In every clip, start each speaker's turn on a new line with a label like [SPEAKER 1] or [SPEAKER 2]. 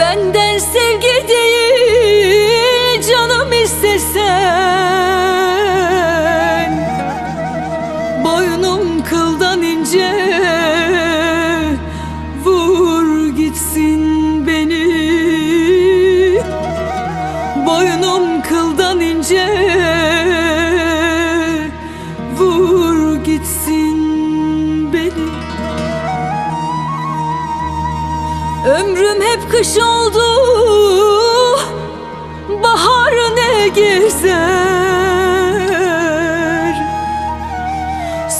[SPEAKER 1] Benden sevgi değil canım istese. Ömrüm hep kış oldu. Bahar ne gezer?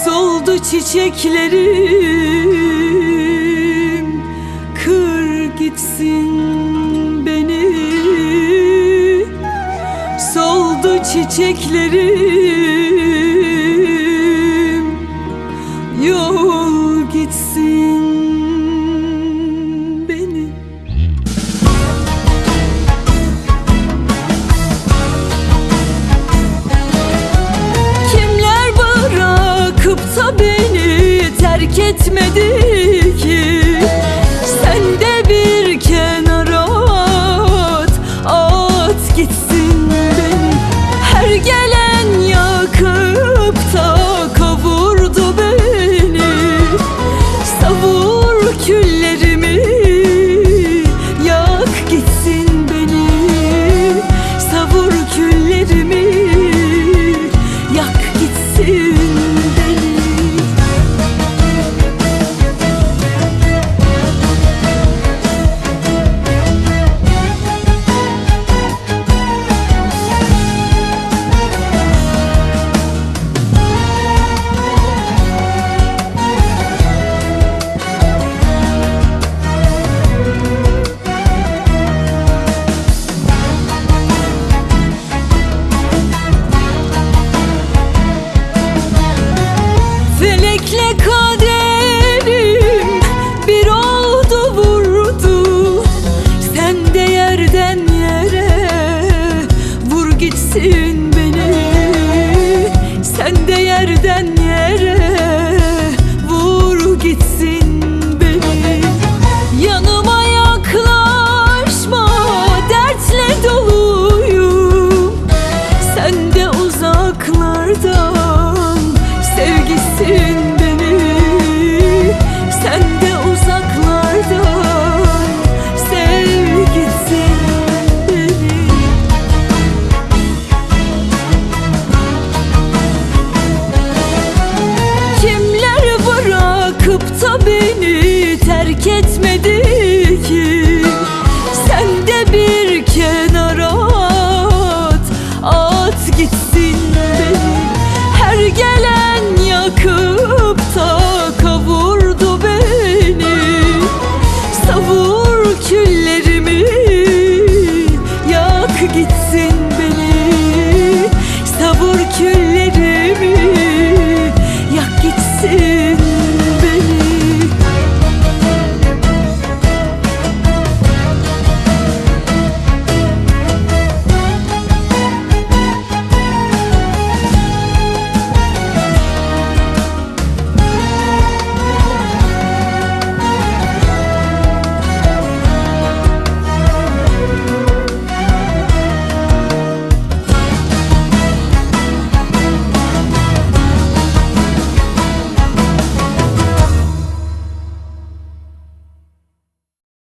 [SPEAKER 1] Soldu çiçeklerim. Kır gitsin beni. Soldu çiçeklerim. bitmedi Nicole.